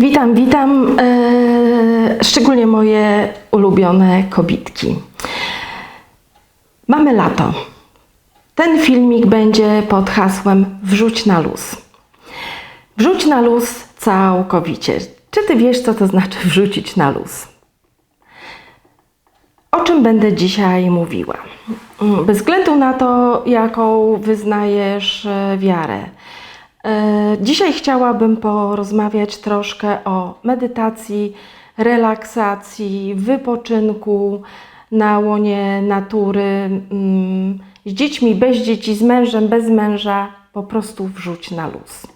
Witam, witam, e, szczególnie moje ulubione kobitki. Mamy lato. Ten filmik będzie pod hasłem Wrzuć na luz. Wrzuć na luz całkowicie. Czy ty wiesz, co to znaczy wrzucić na luz? O czym będę dzisiaj mówiła? Mm, Bez względu na to, jaką wyznajesz e, wiarę. E, Dzisiaj chciałabym porozmawiać troszkę o medytacji, relaksacji, wypoczynku na łonie natury, mm, z dziećmi, bez dzieci, z mężem, bez męża, po prostu wrzuć na luz.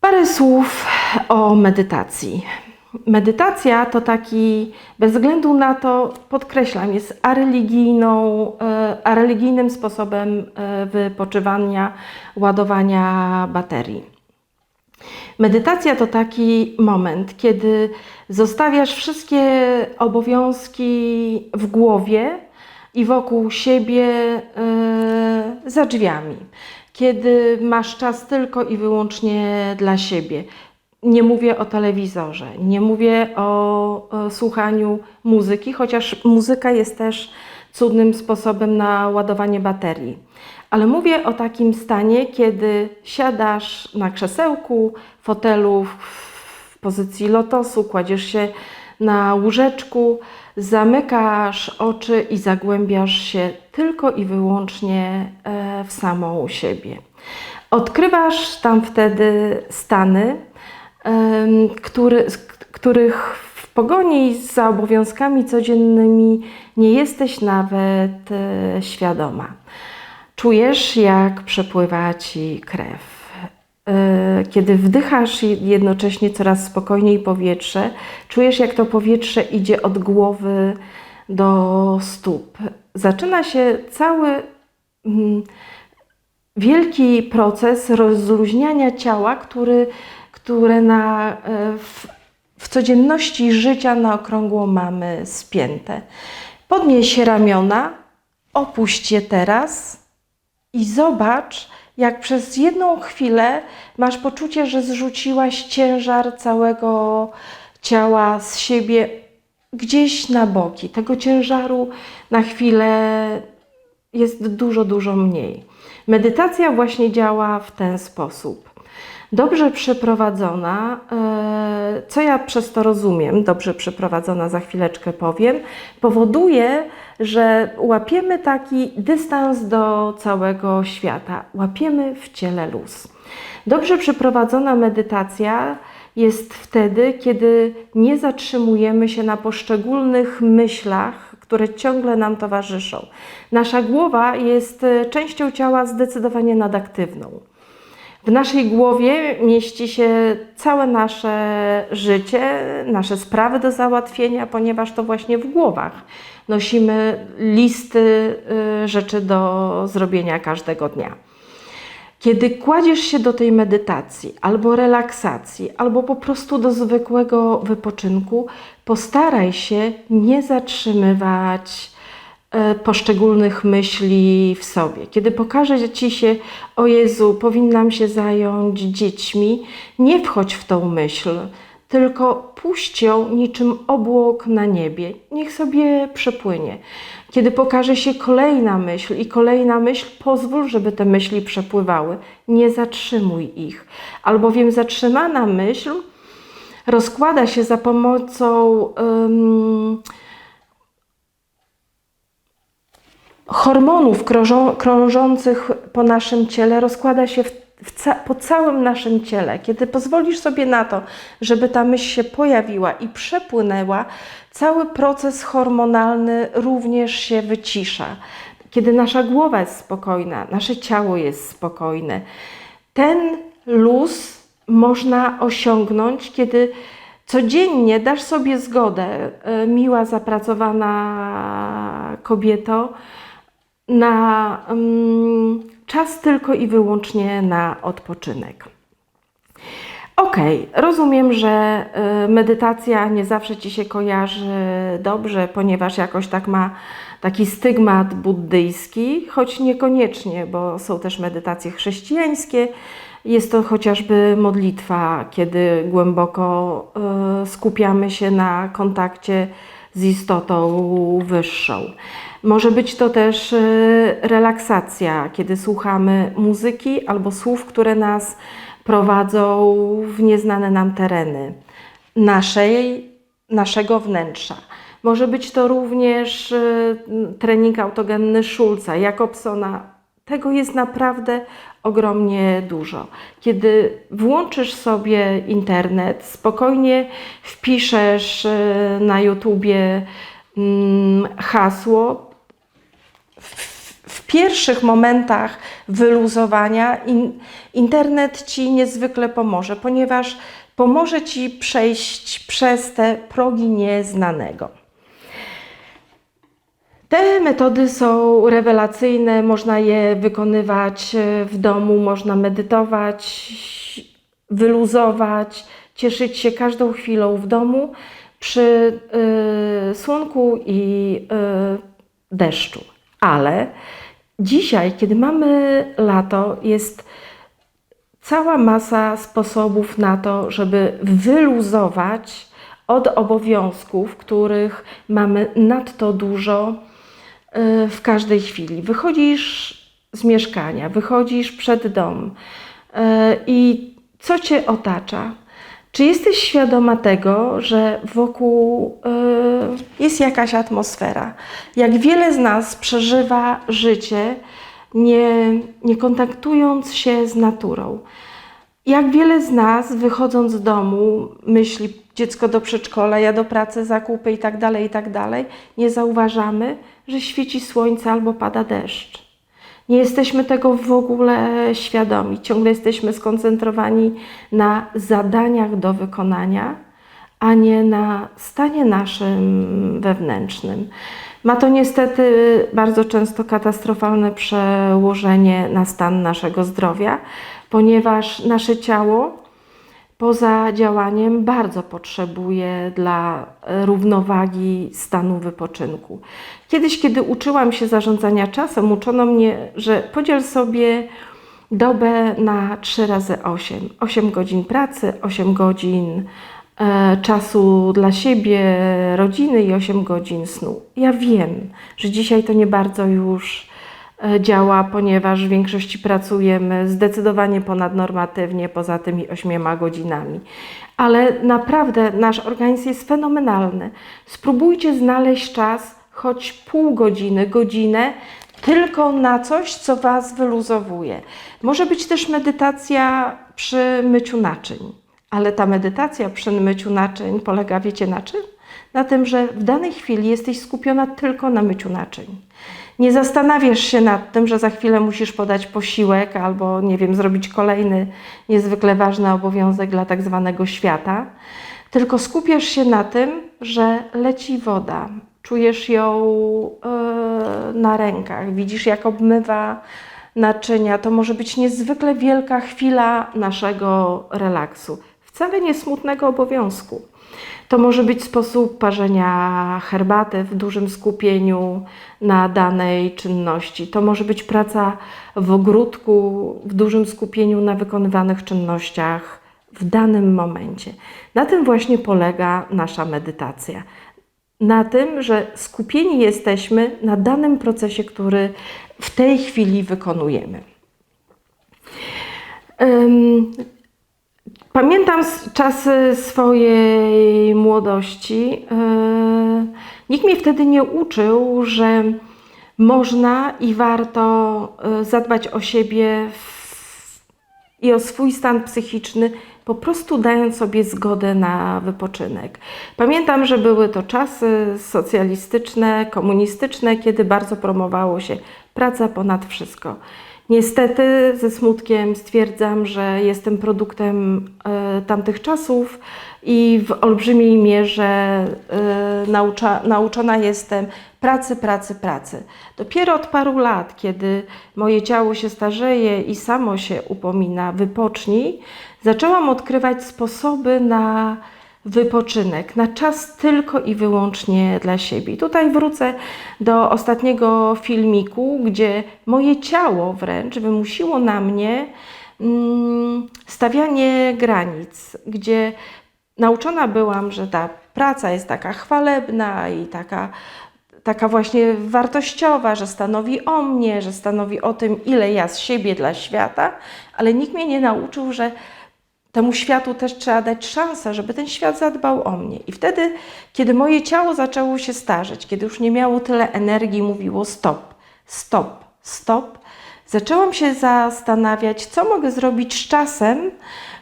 Parę słów o medytacji. Medytacja to taki, bez względu na to, podkreślam, jest areligijną, e, areligijnym sposobem e, wypoczywania, ładowania baterii. Medytacja to taki moment, kiedy zostawiasz wszystkie obowiązki w głowie i wokół siebie e, za drzwiami. Kiedy masz czas tylko i wyłącznie dla siebie. Nie mówię o telewizorze, nie mówię o, słuchaniu muzyki, chociaż muzyka jest też cudnym sposobem na ładowanie baterii. Ale mówię o takim stanie, kiedy siadasz na krzesełku, fotelu w pozycji lotosu, kładziesz się na łóżeczku, zamykasz oczy i zagłębiasz się tylko i wyłącznie e, w samą siebie. Odkrywasz tam wtedy stany, który, których w pogoni za obowiązkami codziennymi nie jesteś nawet e, świadoma. Czujesz, jak przepływa ci krew. E, Kiedy wdychasz jednocześnie coraz spokojniej powietrze, czujesz, jak to powietrze idzie od głowy do stóp. Zaczyna się cały mm, wielki proces rozluźniania ciała, który, które na, e, w, w codzienności życia na okrągło mamy spięte. Podnieś ramiona, opuść je teraz i zobacz, jak przez jedną chwilę masz poczucie, że zrzuciłaś ciężar całego ciała z siebie gdzieś na boki. Tego ciężaru na chwilę jest dużo, dużo mniej. Medytacja właśnie działa w ten sposób. Dobrze przeprowadzona, e, co ja przez to rozumiem, dobrze przeprowadzona za chwileczkę powiem, powoduje, że łapiemy taki dystans do całego świata, łapiemy w ciele luz. Dobrze przeprowadzona medytacja jest wtedy, kiedy nie zatrzymujemy się na poszczególnych myślach, które ciągle nam towarzyszą. Nasza głowa jest e, częścią ciała zdecydowanie nadaktywną. W naszej głowie mieści się całe nasze życie, nasze sprawy do załatwienia, ponieważ to właśnie w głowach nosimy listy y, rzeczy do zrobienia każdego dnia. Kiedy kładziesz się do tej medytacji, albo relaksacji, albo po prostu do zwykłego wypoczynku, postaraj się nie zatrzymywać poszczególnych myśli w sobie. Kiedy pokaże Ci się, o Jezu, powinnam się zająć dziećmi, nie wchodź w tą myśl, tylko puść ją niczym obłok na niebie. Niech sobie przepłynie. Kiedy pokaże się kolejna myśl i kolejna myśl, pozwól, żeby te myśli przepływały. Nie zatrzymuj ich, albowiem zatrzymana myśl rozkłada się za pomocą. ym, hormonów krążą, krążących po naszym ciele rozkłada się w, ca, po całym naszym ciele. Kiedy pozwolisz sobie na to, żeby ta myśl się pojawiła i przepłynęła, cały proces hormonalny również się wycisza. Kiedy nasza głowa jest spokojna, nasze ciało jest spokojne, ten luz można osiągnąć, kiedy codziennie dasz sobie zgodę, e, miła, zapracowana kobieto, na mm, czas tylko i wyłącznie na odpoczynek. Okej, rozumiem, że y, medytacja nie zawsze ci się kojarzy dobrze, ponieważ jakoś tak ma taki stygmat buddyjski, choć niekoniecznie, bo są też medytacje chrześcijańskie. Jest to chociażby modlitwa, kiedy głęboko e, skupiamy się na kontakcie z istotą wyższą. Może być to też e, relaksacja, kiedy słuchamy muzyki albo słów, które nas prowadzą w nieznane nam tereny naszej, naszego wnętrza. Może być to również e, trening autogenny Schulza, Jakobsona. Tego jest naprawdę ogromnie dużo. Kiedy włączysz sobie internet, spokojnie wpiszesz e, na YouTubie mm, hasło, w pierwszych momentach wyluzowania in, internet Ci niezwykle pomoże, ponieważ pomoże Ci przejść przez te progi nieznanego. Te metody są rewelacyjne, można je wykonywać e, w domu, można medytować, wyluzować, cieszyć się każdą chwilą w domu przy y, słonku i y, deszczu. Ale dzisiaj, kiedy mamy lato, jest cała masa sposobów na to, żeby wyluzować od obowiązków, których mamy nadto dużo w każdej chwili. Wychodzisz z mieszkania, wychodzisz przed dom y, i co cię otacza? Czy jesteś świadoma tego, że wokół y, jest jakaś atmosfera? Jak wiele z nas przeżywa życie, nie, nie kontaktując się z naturą? Jak wiele z nas, wychodząc z domu, myśli dziecko do przedszkola, ja do pracy, zakupy i tak dalej, i tak nie zauważamy, że świeci słońce albo pada deszcz. Nie jesteśmy tego w ogóle świadomi. Ciągle jesteśmy skoncentrowani na zadaniach do wykonania, a nie na stanie naszym wewnętrznym. Ma to niestety bardzo często katastrofalne przełożenie na stan naszego zdrowia, ponieważ nasze ciało poza działaniem bardzo potrzebuje dla równowagi stanu wypoczynku. Kiedyś, kiedy uczyłam się zarządzania czasem, uczono mnie, że podziel sobie dobę na 3 razy 8. 8 godzin pracy, 8 godzin e, czasu dla siebie, rodziny i 8 godzin snu. Ja wiem, że dzisiaj to nie bardzo już działa, ponieważ w większości pracujemy zdecydowanie ponadnormatywnie, poza tymi ośmioma godzinami. Ale naprawdę nasz organizm jest fenomenalny. Spróbujcie znaleźć czas, choć pół godziny, godzinę, tylko na coś, co Was wyluzowuje. Może być też medytacja przy myciu naczyń, ale ta medytacja przy myciu naczyń polega, wiecie na czym? Na tym, że w danej chwili jesteś skupiona tylko na myciu naczyń. Nie zastanawiasz się nad tym, że za chwilę musisz podać posiłek albo, nie wiem, zrobić kolejny niezwykle ważny obowiązek dla tak zwanego świata, tylko skupiasz się na tym, że leci woda, czujesz ją yy, na rękach, widzisz, jak obmywa naczynia. To może być niezwykle wielka chwila naszego relaksu, wcale nie smutnego obowiązku. To może być sposób parzenia herbaty w dużym skupieniu na danej czynności. To może być praca w ogródku w dużym skupieniu na wykonywanych czynnościach w danym momencie. Na tym właśnie polega nasza medytacja. Na tym, że skupieni jesteśmy na danym procesie, który w tej chwili wykonujemy. Pamiętam czasy swojej młodości. E, nikt mnie wtedy nie uczył, że można i warto e, zadbać o siebie i o swój stan psychiczny, po prostu dając sobie zgodę na wypoczynek. Pamiętam, że były to czasy socjalistyczne, komunistyczne, kiedy bardzo promowało się praca ponad wszystko. Niestety ze smutkiem stwierdzam, że jestem produktem e, tamtych czasów i w olbrzymiej mierze e, naucza, nauczona jestem pracy, pracy, pracy. Dopiero od paru lat, kiedy moje ciało się starzeje i samo się upomina, wypocznij, zaczęłam odkrywać sposoby na wypoczynek, na czas tylko i wyłącznie dla siebie. Tutaj wrócę do ostatniego filmiku, gdzie moje ciało wręcz wymusiło na mnie mm, stawianie granic, gdzie nauczona byłam, że ta praca jest taka chwalebna i taka, taka właśnie wartościowa, że stanowi o mnie, że stanowi o tym, ile ja z siebie dla świata, ale nikt mnie nie nauczył, że temu światu też trzeba dać szansę, żeby ten świat zadbał o mnie. I wtedy, kiedy moje ciało zaczęło się starzeć, kiedy już nie miało tyle energii, mówiło stop, stop, stop, zaczęłam się zastanawiać, co mogę zrobić z czasem,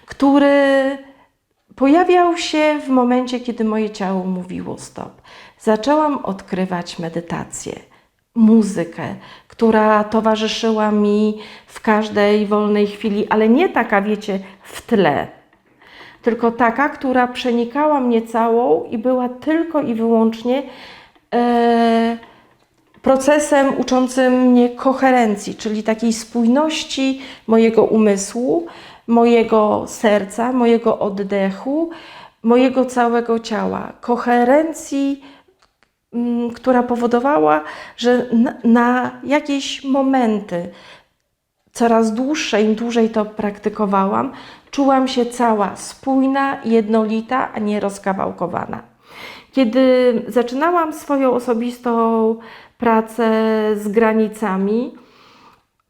który pojawiał się w momencie, kiedy moje ciało mówiło stop. Zaczęłam odkrywać medytację, muzykę, która towarzyszyła mi w każdej wolnej chwili, ale nie taka, wiecie, w tle, tylko taka, która przenikała mnie całą i była tylko i wyłącznie e, procesem uczącym mnie koherencji, czyli takiej spójności mojego umysłu, mojego serca, mojego oddechu, mojego całego ciała. Koherencji, która powodowała, że na, na jakieś momenty, coraz dłuższe, im dłużej to praktykowałam, czułam się cała spójna, jednolita, a nie rozkawałkowana. Kiedy zaczynałam swoją osobistą pracę z granicami,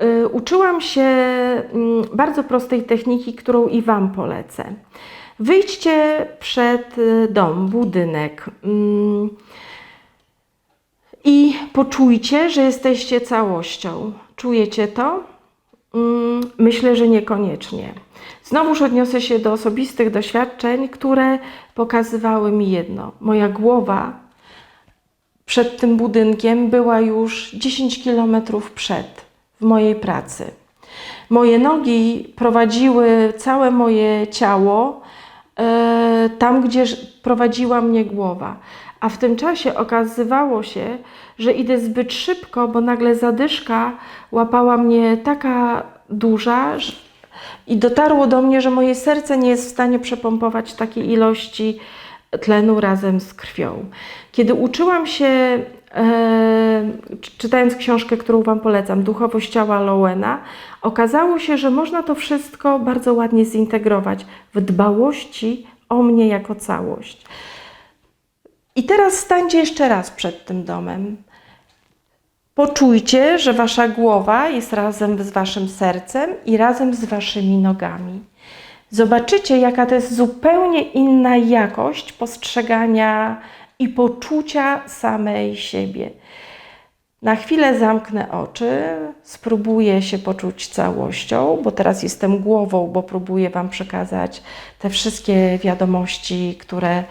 y, uczyłam się mm, bardzo prostej techniki, którą i Wam polecę. Wyjdźcie przed y, dom, budynek mm, i poczujcie, że jesteście całością. Czujecie to? Mm, Myślę, że niekoniecznie. Znowuż odniosę się do osobistych doświadczeń, które pokazywały mi jedno. Moja głowa przed tym budynkiem była już 10 kilometrów przed w mojej pracy. Moje nogi prowadziły całe moje ciało e, tam, gdzie prowadziła mnie głowa. A w tym czasie okazywało się, że idę zbyt szybko, bo nagle zadyszka łapała mnie taka duża i dotarło do mnie, że moje serce nie jest w stanie przepompować takiej ilości tlenu razem z krwią. Kiedy uczyłam się, e, czy- czytając książkę, którą Wam polecam, Duchowość ciała Lowena, okazało się, że można to wszystko bardzo ładnie zintegrować w dbałości o mnie jako całość. I teraz stańcie jeszcze raz przed tym domem. Poczujcie, że wasza głowa jest razem z waszym sercem i razem z waszymi nogami. Zobaczycie, jaka to jest zupełnie inna jakość postrzegania i poczucia samej siebie. Na chwilę zamknę oczy, spróbuję się poczuć całością, bo teraz jestem głową, bo próbuję Wam przekazać te wszystkie wiadomości, które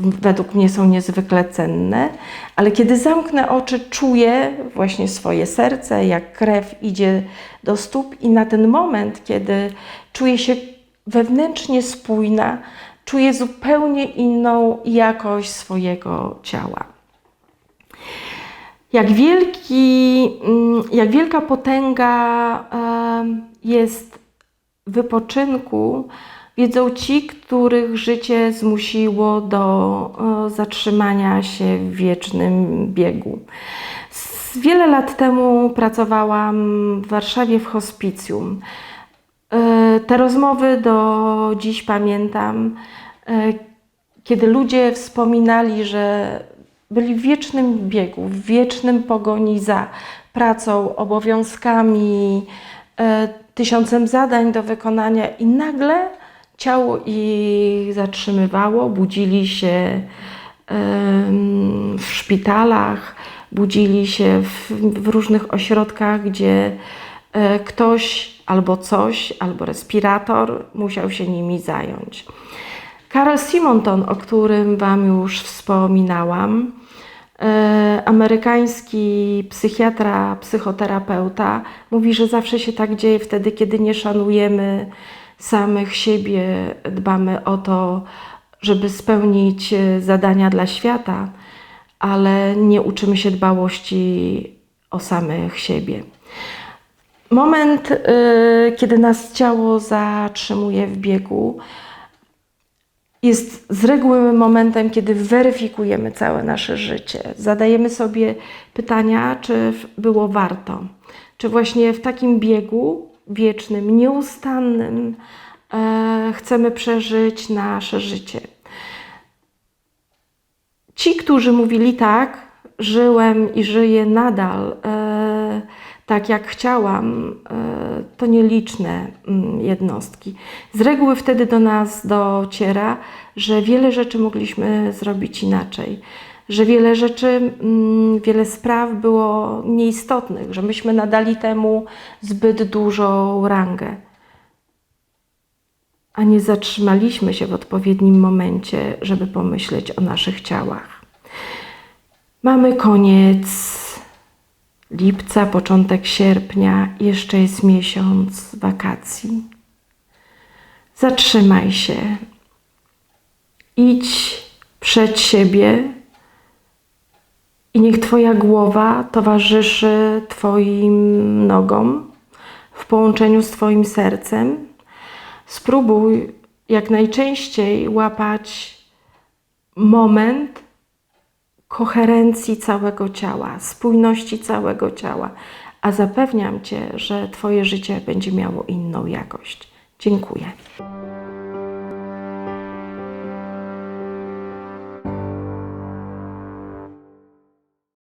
według mnie są niezwykle cenne. Ale kiedy zamknę oczy, czuję właśnie swoje serce, jak krew idzie do stóp, i na ten moment, kiedy czuję się wewnętrznie spójna, czuję zupełnie inną jakość swojego ciała. Jak, wielki, mm, jak wielka potęga jest wypoczynku, wiedzą ci, których życie zmusiło do e, zatrzymania się w wiecznym biegu. Wiele lat temu pracowałam w Warszawie w hospicjum. E, Te rozmowy do dziś pamiętam, e, kiedy ludzie wspominali, że byli w wiecznym biegu, w wiecznym pogoni za pracą, obowiązkami, tysiącem zadań do wykonania i nagle ciało ich zatrzymywało, budzili się w szpitalach, budzili się w, w różnych ośrodkach, gdzie e, ktoś albo coś, albo respirator musiał się nimi zająć. Karol Simonton, o którym Wam już wspominałam, e, amerykański psychiatra, psychoterapeuta, mówi, że zawsze się tak dzieje wtedy, kiedy nie szanujemy samych siebie, dbamy o to, żeby spełnić e, zadania dla świata, ale nie uczymy się dbałości o samych siebie. Moment, y, kiedy nas ciało zatrzymuje w biegu, jest z reguły momentem, kiedy weryfikujemy całe nasze życie. Zadajemy sobie pytania, czy było warto. Czy właśnie w takim biegu wiecznym, nieustannym e, chcemy przeżyć nasze życie. Ci, którzy mówili tak, żyłem i żyję nadal e, tak, jak chciałam, e, to nieliczne mm, jednostki. Z reguły wtedy do nas dociera, że wiele rzeczy mogliśmy zrobić inaczej, że wiele rzeczy, mm, wiele spraw było nieistotnych, że myśmy nadali temu zbyt dużą rangę a nie zatrzymaliśmy się w odpowiednim momencie, żeby pomyśleć o naszych ciałach. Mamy koniec lipca, początek sierpnia, jeszcze jest miesiąc wakacji. Zatrzymaj się, idź przed siebie i niech Twoja głowa towarzyszy Twoim nogom w połączeniu z Twoim sercem spróbuj jak najczęściej łapać moment koherencji całego ciała, spójności całego ciała, a zapewniam Cię, że Twoje życie będzie miało inną jakość. Dziękuję.